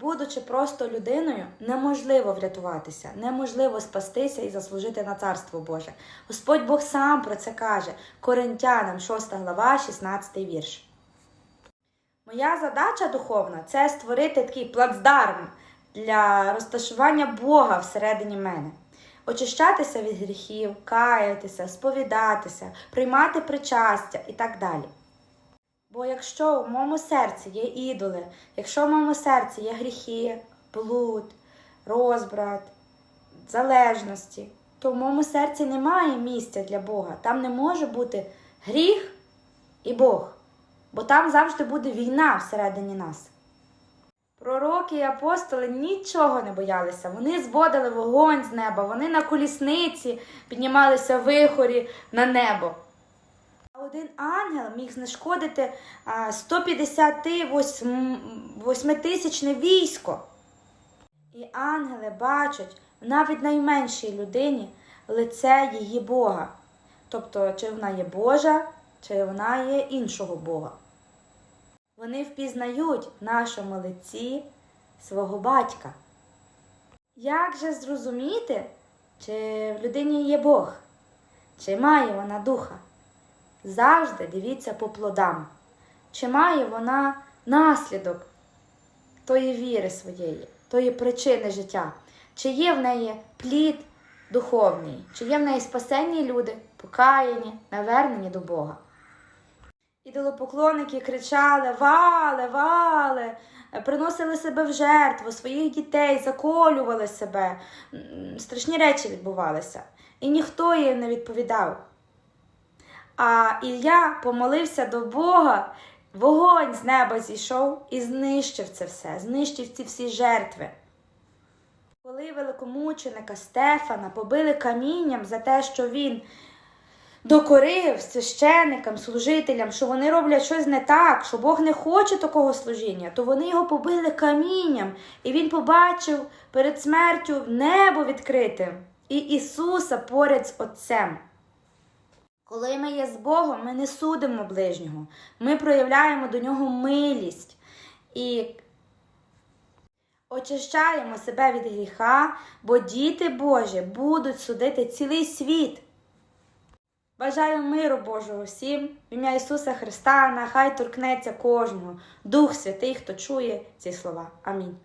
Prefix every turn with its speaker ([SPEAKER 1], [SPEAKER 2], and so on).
[SPEAKER 1] Будучи просто людиною, неможливо врятуватися, неможливо спастися і заслужити на царство Боже. Господь Бог сам про це каже. Коринтянам 6 глава, 16 вірш. Моя задача духовна це створити такий плацдарм для розташування Бога всередині мене. Очищатися від гріхів, каятися, сповідатися, приймати причастя і так далі. Бо якщо в моєму серці є ідоли, якщо в моєму серці є гріхи, блуд, розбрат, залежності, то в моєму серці немає місця для Бога. Там не може бути гріх і Бог, бо там завжди буде війна всередині нас. Пророки і апостоли нічого не боялися. Вони зводили вогонь з неба, вони на колісниці піднімалися вихорі на небо. Один ангел міг знешкодити а, 158-тисячне військо. І ангели бачать навіть найменшій людині лице її Бога. Тобто, чи вона є Божа, чи вона є іншого Бога. Вони впізнають в нашому лиці свого батька. Як же зрозуміти, чи в людині є Бог, чи має вона духа? Завжди дивіться по плодам, чи має вона наслідок тої віри своєї, тої причини життя, чи є в неї плід духовний, чи є в неї спасенні люди, покаяні, навернені до Бога. Ідолопоклонники кричали Вале, вале, приносили себе в жертву, своїх дітей, заколювали себе. Страшні речі відбувалися. І ніхто їм не відповідав. А Ілля помолився до Бога, вогонь з неба зійшов і знищив це все, знищив ці всі жертви. Коли великомученика Стефана побили камінням за те, що він докорив священикам, служителям, що вони роблять щось не так, що Бог не хоче такого служіння, то вони його побили камінням, і він побачив перед смертю небо відкрите і Ісуса поряд з Отцем. Коли ми є з Богом, ми не судимо ближнього, ми проявляємо до нього милість і очищаємо себе від гріха, бо діти Божі будуть судити цілий світ. Бажаю миру Божого всім, в ім'я Ісуса Христа, нехай торкнеться кожного, Дух Святий, хто чує ці слова. Амінь.